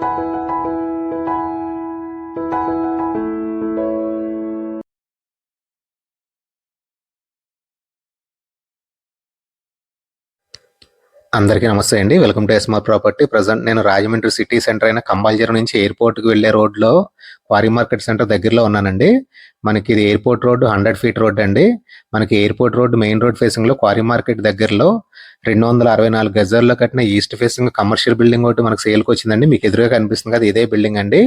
Thank you. అందరికీ నమస్తే అండి. Welcome to SMR property present నేను రాజమండ్రి సిటీ సెంటర్ అయిన కంబాల్జీరం నుంచి ఎయిర్పోర్ట్కి వెళ్ళే రోడ్లో క్వారీ మార్కెట్ సెంటర్ దగ్గరలో ఉన్నానండి. మనకి ఇది airport road hundred feet road అండి. మనకి ఎయిర్పోర్ట్ రోడ్ మెయిన్ రోడ్ ఫేసింగ్లో క్వారీ మార్కెట్ దగ్గరలో రెండు వందల అరవై నాలుగు గజాల్లో కట్టిన ఈస్ట్ ఫేసింగ్ కమర్షియల్ బిల్డింగ్ ఒకటి మనకు సేల్కి వచ్చిందండి. మీకు ఎదురుగా కనిపిస్తుంది కదా ఇదే బిల్డింగ్ అండి.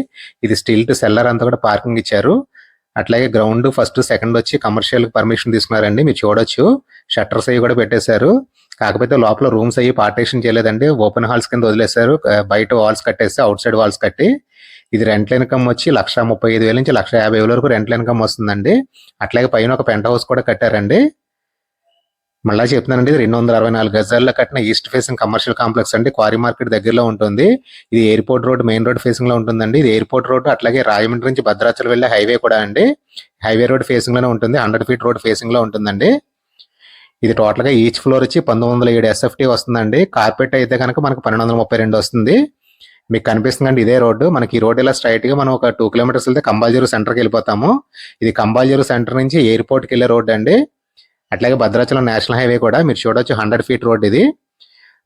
ఇది స్టీల్ టు సెల్లర్ అంతా కూడా పార్కింగ్ ఇచ్చారు. అట్లాగే గ్రౌండ్ ఫస్ట్ సెకండ్ వచ్చి కమర్షియల్ పర్మిషన్ తీసుకున్నారండి. మీరు చూడొచ్చు. షట్టర్స్ అవి కూడా పెట్టేశారు. కాకపోతే లోపల రూమ్స్ అవి పార్టేషన్ చేయలేదండి. ఓపెన్ హాల్స్ కింద వదిలేశారు. బయట వాల్స్ కట్టేస్తే అవుట్ సైడ్ వాల్స్ కట్టి ఇది రెంట్ల ఇన్కమ్ వచ్చి లక్ష ముప్పై ఐదు వేల నుంచి లక్ష యాభై వేల వరకు రెంట్ల ఇన్కమ్ వస్తుందండి. అట్లాగే పైన ఒక పెంట్ హౌస్ కూడా కట్టారండి. మళ్ళా చెప్తున్నానండి రెండు వందల అరవై నాలుగు గజాల్లో కట్టిన ఈస్ట్ ఫేసింగ్ కమర్షియల్ కాంప్లెక్స్ అండి. క్వారీ మార్కెట్ దగ్గరలో ఉంటుంది. ఇది ఎయిర్పోర్ట్ రోడ్ మెయిన్ రోడ్ ఫేసింగ్లో ఉంటుందండి. ఇది ఎయిర్పోర్ట్ రోడ్ అట్లాగే రాజమండ్రి నుంచి భద్రాచలం వెళ్ళే హైవే కూడా అండి. హైవే రోడ్ ఫేసింగ్లోనే ఉంటుంది. హండ్రెడ్ ఫీట్ రోడ్ ఫేసింగ్లో ఉంటుందండి. ఇది టోటల్గా ఈచ్ ఫ్లోర్ వచ్చి పంతొమ్మిది వందల ఏడు ఎస్ఎఫ్టీ వస్తుందండి. కార్పెట్ అయితే కనుక మనకు పన్నెండు వందల ముప్పై రెండు వస్తుంది. మీకు కనిపిస్తుందండి ఇదే రోడ్డు. మనకి ఈ రోడ్ ఇలా స్ట్రైట్గా మనం ఒక టూ కిలోమీటర్స్ వెళ్తే కంబాల్జీరు సెంటర్కి వెళ్ళిపోతాము. ఇది కంబాల్జీరు సెంటర్ నుంచి ఎయిర్పోర్ట్కి వెళ్ళే రోడ్ అండి. అట్లాగే భద్రాచలం నేషనల్ హైవే కూడా మీరు చూడొచ్చు హండ్రెడ్ ఫీట్ రోడ్ ఇది.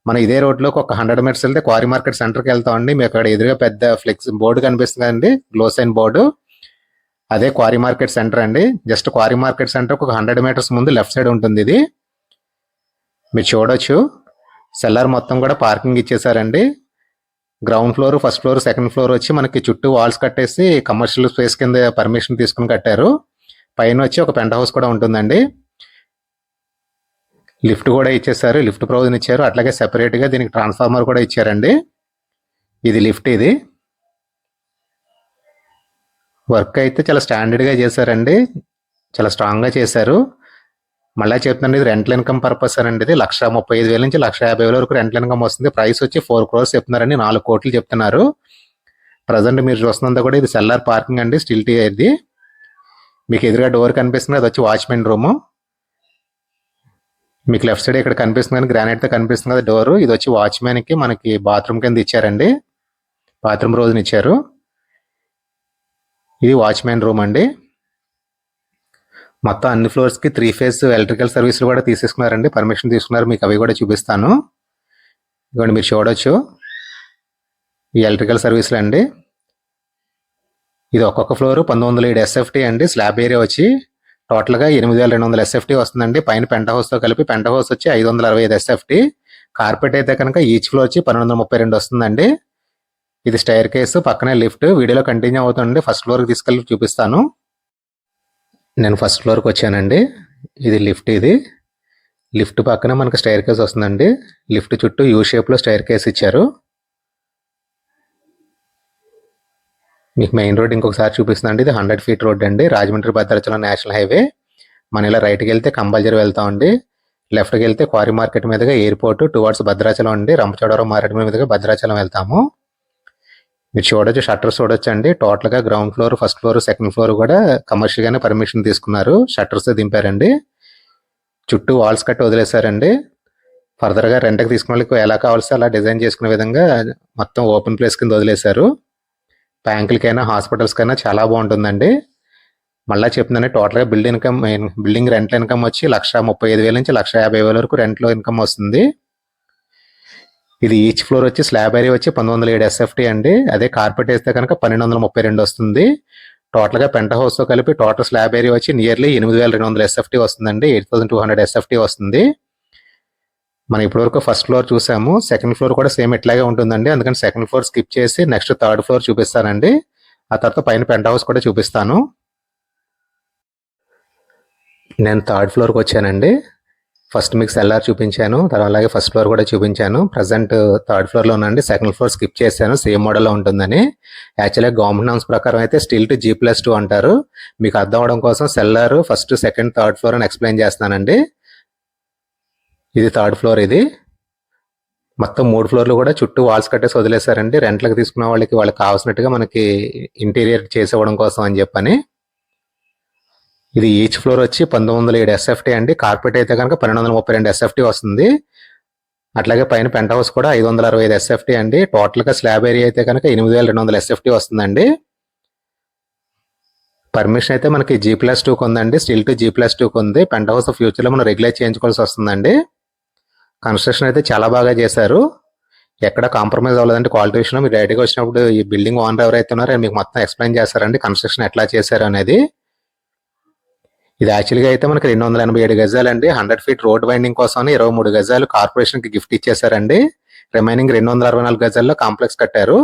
మనం ఇదే రోడ్లోకి ఒక హండ్రెడ్ మీటర్స్ వెళ్తే క్వారీ మార్కెట్ సెంటర్కి వెళ్తామండి మీకు అక్కడ ఎదురుగా పెద్ద ఫ్లెక్స్ బోర్డు కనిపిస్తుంది అండి గ్లోసైన్ బోర్డు అదే క్వారీ మార్కెట్ సెంటర్ అండి. జస్ట్ క్వారీ మార్కెట్ సెంటర్ ఒక హండ్రెడ్ మీటర్స్ ముందు లెఫ్ట్ సైడ్ ఉంటుంది ఇది. మీరు చూడొచ్చు. సెల్లర్ మొత్తం కూడా పార్కింగ్ ఇచ్చేసారండి. Ground floor first floor second floor వచ్చి మనకి చుట్టూ వాల్స్ కట్టేసి కమర్షియల్ స్పేస్ కింద పర్మిషన్ తీసుకుని కట్టారు. పైన వచ్చి ఒక పెంట్ హౌస్ కూడా ఉంటుందండి. లిఫ్ట్ కూడా ఇచ్చేసారు లిఫ్ట్ ప్రొవిజన్ ఇచ్చారు. అట్లాగే సెపరేట్గా దీనికి ట్రాన్స్ఫార్మర్ కూడా ఇచ్చారండి. ఇది లిఫ్ట్ ఇది. వర్క్ అయితే చాలా స్టాండర్డ్గా చేశారండి. చాలా స్ట్రాంగ్గా చేశారు. మళ్ళీ చెప్తున్నాను ఇది రెంటల్ ఇన్కమ్ పర్పస్ అండి. ఇది లక్ష ముప్పై ఐదు వేల నుంచి లక్ష యాభై వేల వరకు రెంటల్ ఇన్కమ్ వస్తుంది. ప్రైస్ వచ్చి ఫోర్ క్రోర్స్ చెప్తున్నారండి. నాలుగు కోట్లు చెప్తున్నారు. ప్రజెంట్ మీరు చూస్తున్నంత కూడా ఇది సెల్లార్ పార్కింగ్ అండి. స్టిల్ టీ ఇది. మీకు ఎదురుగా డోర్ కనిపిస్తుంది. అది వచ్చి వాచ్మెన్ రూము మీకు లెఫ్ట్ సైడ్ ఇక్కడ కనిపిస్తుంది కానీ గ్రానైట్తో కనిపిస్తుంది కదా డోర్ ఇది వచ్చి వాచ్మెన్కి మనకి బాత్రూమ్ కింద ఇచ్చారండి. బాత్రూమ్ రోజున ఇచ్చారు. ఇది వాచ్మెన్ రూమ్ అండి. మొత్తం అన్ని ఫ్లోర్స్కి త్రీ ఫేజ్ ఎలక్ట్రికల్ సర్వీసులు కూడా తీసేసుకున్నారండి. పర్మిషన్ తీసుకున్నారు. మీకు అవి కూడా చూపిస్తాను. ఇదిగోండి మీరు చూడొచ్చు. ఈ ఎలక్ట్రికల్ సర్వీసులు అండి. ఇది ఒక్కొక్క ఫ్లోర్ పంతొమ్మిది వందల ఏడు ఎస్ఎఫ్టీ అండి. స్లాబ్ ఏరియా వచ్చి టోటల్గా ఎనిమిది వేల రెండు వందల ఎస్ఎఫ్టీ వస్తుందండి. పైన పెంట హౌస్తో కలిపి పెంట హౌస్ వచ్చి ఐదు వందల అరవై ఐదు ఎస్ఎఫ్టీ కార్పెట్ అయితే కనుక ఈచ్ ఫ్లోర్ వచ్చి పన్నెండు వందల ముప్పై రెండు వస్తుందండి. ఇది స్టైర్ కేసు పక్కనే లిఫ్ట్ వీడియోలో కంటిన్యూ అవుతుంది ఫస్ట్ ఫ్లోర్కి తీసుకెళ్ళి చూపిస్తాను. నేను ఫస్ట్ ఫ్లోర్కి వచ్చానండి. ఇది లిఫ్ట్ ఇది. లిఫ్ట్ పక్కన మనకు స్టైర్ కేస్ వస్తుందండి. లిఫ్ట్ చుట్టూ యూ షేప్లో స్టైర్ కేస్ ఇచ్చారు. మీకు మెయిన్ రోడ్ ఇంకొకసారి చూపిస్తుందండి ఇది హండ్రెడ్ ఫీట్ రోడ్ అండి. రాజమండ్రి భద్రాచలం నేషనల్ హైవే మన ఇలా రైట్కి వెళ్తే కంపల్సరీ వెళ్తామండి లెఫ్ట్కి వెళ్తే క్వారీ మార్కెట్ మీదుగా ఎయిర్పోర్ట్ టువర్డ్స్ భద్రాచలం అండి. రంపచోడవరం మార్కెట్ మీదుగా భద్రాచలం వెళ్తాము. మీరు చూడొచ్చు షట్టర్స్ చూడొచ్చు అండి. టోటల్గా ground floor first floor second floor కూడా కమర్షియల్గానే పర్మిషన్ తీసుకున్నారు. షట్టర్స్ దింపారండి. చుట్టూ వాల్స్ కట్టి వదిలేశారండి. ఫర్దర్గా రెంట్కి తీసుకున్న వాళ్ళకి ఎలా కావాల్సి అలా డిజైన్ చేసుకునే విధంగా మొత్తం ఓపెన్ ప్లేస్ కింద వదిలేశారు. బ్యాంకులకైనా హాస్పిటల్స్కైనా చాలా బాగుంటుందండి. మళ్ళీ చెప్తున్నాను టోటల్గా build building income building rent income వచ్చి లక్ష ముప్పై ఐదు వేల నుంచి లక్ష యాభై వేల వరకు రెంట్లో ఇన్కమ్ వస్తుంది. ఇది ఈచ్ ఫ్లోర్ వచ్చి స్లాబ్ ఏరియా వచ్చి పంతొమ్మిది వందల ఏడు ఎస్ఎఫ్టీ అండి. అదే కార్పెట్ వేస్తే కనుక పన్నెండు వందల ముప్పై రెండు వస్తుంది. టోటల్గా పెంట హౌస్తో కలిపి టోటల్ స్లాబ్ ఏరియా వచ్చి నియర్లీ ఎనిమిది వేల రెండు వందల ఎస్ఎఫ్టీ వస్తుందండి. Eight thousand two hundred SFT వస్తుంది. మనం ఇప్పటివరకు ఫస్ట్ ఫ్లోర్ చూసాము. సెకండ్ ఫ్లోర్ కూడా సేమ్ ఇట్లాగే ఉంటుందండి. అందుకని సెకండ్ ఫ్లోర్ స్కిప్ చేసి నెక్స్ట్ థర్డ్ ఫ్లోర్ చూపిస్తానండి. ఆ తర్వాత పైన పెంట్ హౌస్ కూడా చూపిస్తాను. నేను థర్డ్ ఫ్లోర్కి వచ్చానండి. ఫస్ట్ మీకు సెల్లార్ చూపించాను. తర్వాత అలాగే ఫస్ట్ ఫ్లోర్ కూడా చూపించాను. ప్రజెంట్ థర్డ్ ఫ్లోర్లో ఉన్నాండి సెకండ్ ఫ్లోర్ స్కిప్ చేశాను. సేమ్ మోడల్లో ఉంటుందని. యాక్చువల్గా గవర్నమెంట్ నామ్స్ ప్రకారం అయితే stilt to G plus two అంటారు. మీకు అర్థం అవడం కోసం cellar first second third floor అని ఎక్స్ప్లెయిన్ చేస్తానండి ఇది థర్డ్ ఫ్లోర్ ఇది. మొత్తం మూడు ఫ్లోర్లు కూడా చుట్టూ వాల్స్ కట్టేసి వదిలేశారండి. రెంట్లకు తీసుకున్న వాళ్ళకి వాళ్ళకి కావాల్సినట్టుగా మనకి ఇంటీరియర్ చేసేవడం కోసం అని చెప్పని. ఇది ఈచ్ ఫ్లోర్ వచ్చి పంతొమ్మిది వందల ఏడు ఎస్ఎఫ్టీ అండి. కార్పెట్ అయితే కనుక పన్నెండు వందల ముప్పై రెండు ఎస్ఎఫ్టీ వస్తుంది. అట్లాగే పైన పెంట్ హౌస్ కూడా ఐదు వందల అరవై ఐదు ఎస్ఎఫ్టీ అండి. టోటల్గా స్లాబ్ ఏరియా అయితే కనుక ఎనిమిది వేల రెండు వందల ఎస్ఎఫ్టీ వస్తుందండి. పర్మిషన్ అయితే మనకి జీ ప్లస్ టూకి ఉందండి. స్టిల్ టు జీ ప్లస్ టూకి ఉంది. పెంట్ హౌస్ ఫ్యూచర్లో మనం రెగ్యులర్ చేయించుకోవాల్సి వస్తుందండి. కన్స్ట్రక్షన్ అయితే చాలా బాగా చేశారు. ఎక్కడ కాంప్రమైజ్ అవ్వలేదంటే క్వాలిటీ విషయంలో మీరు డైరెక్ట్గా వచ్చినప్పుడు ఈ బిల్డింగ్ ఓనర్ ఎవరైతే ఉన్నారో మీకు మొత్తం ఎక్స్ప్లెయిన్ చేస్తారండి కన్స్ట్రక్షన్ ఎట్లా చేశారు అనేది. ఇది యాక్చువల్గా అయితే మనకి రెండు వందల ఎనభై ఏడు గజాలండి. హండ్రెడ్ ఫీట్ రోడ్ వైండింగ్ కోసం ఇరవై మూడు గజాలు కార్పొరేషన్కి గిఫ్ట్ ఇచ్చేసారండి రిమైనింగ్ రెండు వందల అరవై నాలుగు గజాల్లో కాంప్లెక్స్ కట్టారు.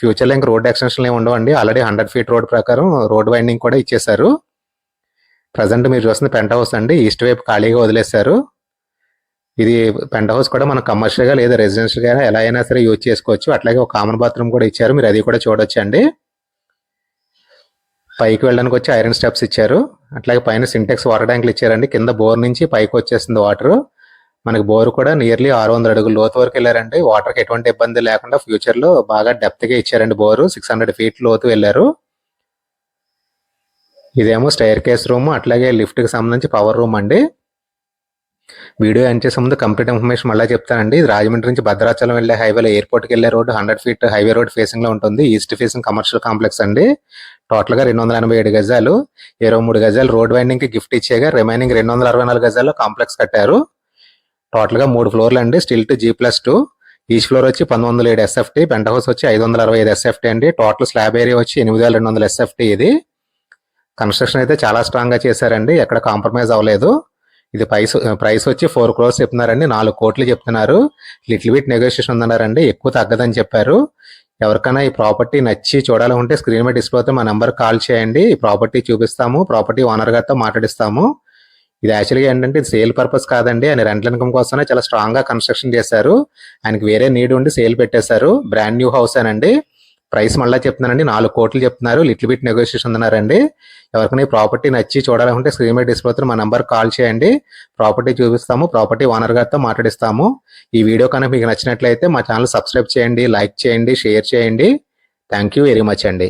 ఫ్యూచర్లో ఇంకా రోడ్ ఎక్స్టెన్షన్ ఏమి ఉండవండి ఆల్రెడీ హండ్రెడ్ ఫీట్ రోడ్ ప్రకారం రోడ్ వైండింగ్ కూడా ఇచ్చేశారు. ప్రజెంట్ మీరు చూస్తుంది పెంట్ హౌస్ అండి. ఈస్ట్ వైపు ఖాళీగా వదిలేశారు. ఇది పెంట్ హౌస్ కూడా మనం కమర్షియల్గా లేదా రెసిడెన్షియల్గా ఎలా అయినా సరే యూజ్ చేసుకోవచ్చు. అట్లాగే ఒక కామన్ బాత్రూమ్ కూడా ఇచ్చారు. మీరు అది కూడా చూడొచ్చు అండి పైకి వెళ్ళడానికి వచ్చి ఐరన్ స్టెప్స్ ఇచ్చారు. అట్లాగే పైన సింటెక్స్ వాటర్ ట్యాంకులు ఇచ్చారండి. కింద బోర్ నుంచి పైకి వచ్చేస్తుంది వాటర్ మనకి బోర్ కూడా నియర్లీ ఆరు వందల అడుగులు లోతు వరకు వెళ్ళారండి. వాటర్కి ఎటువంటి ఇబ్బంది లేకుండా ఫ్యూచర్లో బాగా డెప్త్గా ఇచ్చారండి బోరు. సిక్స్ హండ్రెడ్ ఫీట్ లోతు వెళ్ళారు. ఇదేమో స్టైర్ కేస్ రూమ్ అట్లాగే లిఫ్ట్కి సంబంధించి పవర్ రూమ్ అండి. వీడియో ఎండ్ చేసే ముందు కంప్లీట్ ఇన్ఫర్మేషన్ మళ్ళీ చెప్తానండి. ఇది రాజమండ్రి నుంచి భద్రాచలం వెళ్ళే హైవేలో ఎయిర్పోర్ట్కి వెళ్ళే road hundred feet highway road ఫేసింగ్లో ఉంటుంది. ఈస్ట్ ఫేసింగ్ కమర్షియల్ కాంప్లెక్స్ అండి. టోటల్గా రెండు వందల ఎనభై ఏడు గజాలు. ఇరవై మూడు గజాలు రోడ్ వైండింగ్కి గిఫ్ట్ ఇచ్చేగా రిమైనింగ్ రెండు వందల అరవై నాలుగు గజాల్లో కాంప్లెక్స్ కట్టారు. టోటల్గా మూడు ఫ్లోర్లు అండి. Stilt to G plus two each floor వచ్చి పంతొమ్మిది వందల ఏడు ఎస్ఎఫ్టీ పెంట్ హౌస్ వచ్చి ఐదు వందల అరవై ఐదు ఎస్ఎఫ్టీ అండి. టోటల్ స్లాబ్ ఏరియా వచ్చి ఎనిమిది వేల రెండు వందల ఎస్ఎఫ్టీ ఇది. కన్స్ట్రక్షన్ అయితే చాలా స్ట్రాంగ్గా చేశారండి. ఎక్కడ కాంప్రమైజ్ అవ్వలేదు. ఇది ప్రైస్ ప్రైస్ వచ్చి ఫోర్ క్రోర్స్ చెప్తున్నారండి. నాలుగు కోట్లు చెప్తున్నారు. లిటిల్ బిట్ నెగోషియేషన్ ఉందన్నారండి. ఎక్కువ తగ్గదని చెప్పారు. ఎవరికైనా ఈ ప్రాపర్టీ నచ్చి చూడాలంటే స్క్రీన్ మీద డిస్ప్లే అవుతే మా నెంబర్ కాల్ చేయండి. ఈ ప్రాపర్టీ చూపిస్తాము. ప్రాపర్టీ ఓనర్ గారితో మాట్లాడిస్తాము. ఇది యాక్చువల్గా ఏంటంటే ఇది సేల్ పర్పస్ కాదండి. ఆయన రెంట్ ఇన్కమ్ కోసమే చాలా స్ట్రాంగ్గా కన్స్ట్రక్షన్ చేశారు. ఆయనకి వేరే నీడ్ ఉండి సేల్ పెట్టేశారు. బ్రాండ్ న్యూ హౌస్ అనండి. ప్రైస్ మళ్ళీ చెప్తున్నానండి. నాలుగు కోట్లు చెప్తున్నారు. లిటిల్ బిట్ నెగోషియేషన్ ఉన్నారండి ఎవరికైనా ఈ ప్రాపర్టీ నచ్చి చూడాలనుకుంటే స్క్రీన్ మీద డిస్ప్లే అవుతున్న మా నెంబర్ కాల్ చేయండి. ప్రాపర్టీ చూపిస్తాము. ప్రాపర్టీ ఓనర్ గారితో మాట్లాడిస్తాము. ఈ వీడియో కనుక మీకు నచ్చినట్లయితే మా ఛానల్ సబ్స్క్రైబ్ చేయండి లైక్ చేయండి షేర్ చేయండి. థ్యాంక్ యూ వెరీ మచ్ అండి.